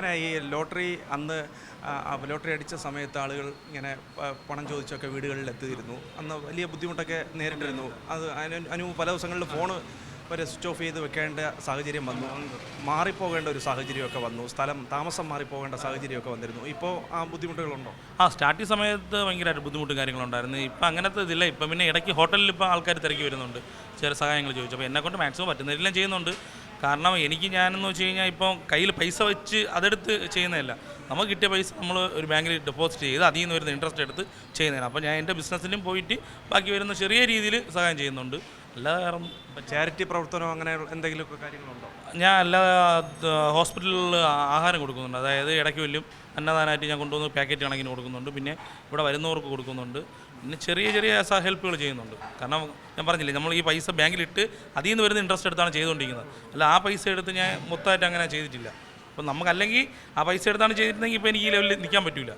അങ്ങനെ ഈ ലോട്ടറി അന്ന് ലോട്ടറി അടിച്ച സമയത്ത് ആളുകൾ ഇങ്ങനെ പണം ചോദിച്ചൊക്കെ വീടുകളിൽ എത്തിയിരുന്നു അന്ന് വലിയ ബുദ്ധിമുട്ടൊക്കെ നേരിട്ടിരുന്നു. അത് അതിന് പല ദിവസങ്ങളിൽ ഫോൺ വരെ സ്വിച്ച് ഓഫ് ചെയ്ത് വെക്കേണ്ട സാഹചര്യം വന്നു. മാറിപ്പോകേണ്ട ഒരു സാഹചര്യമൊക്കെ വന്നു. സ്ഥലം താമസം മാറിപ്പോകേണ്ട സാഹചര്യമൊക്കെ വന്നിരുന്നു. ഇപ്പോൾ ആ ബുദ്ധിമുട്ടുകളുണ്ടോ? ആ സ്റ്റാർട്ടിങ് സമയത്ത് ഭയങ്കരമായിട്ട് ബുദ്ധിമുട്ടും കാര്യങ്ങളുണ്ടായിരുന്നു. ഇപ്പം അങ്ങനത്തെ ഇതില്ല. ഇപ്പം പിന്നെ ഇടയ്ക്ക് ഹോട്ടലിൽ ഇപ്പോൾ ആൾക്കാർ തിരക്കി വരുന്നുണ്ട്. ചില സഹായങ്ങൾ ചോദിച്ചു. അപ്പോൾ എന്നെക്കൊണ്ട് മാക്സിമം പറ്റുന്നതെല്ലാം ചെയ്യുന്നുണ്ട്. കാരണം എനിക്ക് ഞാനെന്ന് വെച്ച് കഴിഞ്ഞാൽ ഇപ്പം കയ്യിൽ പൈസ വെച്ച് അതെടുത്ത് ചെയ്യുന്നതല്ല. നമുക്ക് കിട്ടിയ പൈസ നമ്മൾ ഒരു ബാങ്കിൽ ഡെപ്പോസിറ്റ് ചെയ്ത് അതിൽ നിന്ന് വരുന്ന ഇൻട്രസ്റ്റ് എടുത്ത് ചെയ്യുന്നതാണ്. അപ്പോൾ ഞാൻ എന്റെ ബിസിനസ്സിലും പോയിട്ട് ബാക്കി വരുന്ന ചെറിയ രീതിയിൽ സഹായം ചെയ്യുന്നുണ്ട്. അല്ലാതെ വേറെ ചാരിറ്റി പ്രവർത്തനം അങ്ങനെ എന്തെങ്കിലുമൊക്കെ കാര്യങ്ങളുണ്ടോ? ഞാൻ എല്ലാ ഹോസ്പിറ്റലിൽ ആഹാരം കൊടുക്കുന്നുണ്ട്. അതായത് ഇടയ്ക്ക് വലിയ അന്നദാനമായിട്ട് ഞാൻ കൊണ്ടുവന്ന് പാക്കറ്റ് കണക്കിന് കൊടുക്കുന്നുണ്ട്. പിന്നെ ഇവിടെ വരുന്നവർക്ക് കൊടുക്കുന്നുണ്ട്. പിന്നെ ചെറിയ ചെറിയ സ ഹെൽപ്പുകൾ ചെയ്യുന്നുണ്ട്. കാരണം ഞാൻ പറഞ്ഞില്ലേ നമ്മൾ ഈ പൈസ ബാങ്കിലിട്ട് അതിൽ നിന്ന് വരുന്ന ഇൻട്രസ്റ്റ് എടുത്താണ് ചെയ്തുകൊണ്ടിരിക്കുന്നത്. അല്ല ആ പൈസ എടുത്ത് ഞാൻ മൊത്തമായിട്ട് അങ്ങനെ ചെയ്തിട്ടില്ല. അപ്പം നമുക്കല്ലെങ്കിൽ ആ പൈസ എടുത്താണ് ചെയ്തിട്ടുണ്ടെങ്കിൽ ഇപ്പോൾ എനിക്ക് ഈ ലെവലിൽ നിൽക്കാൻ പറ്റില്ല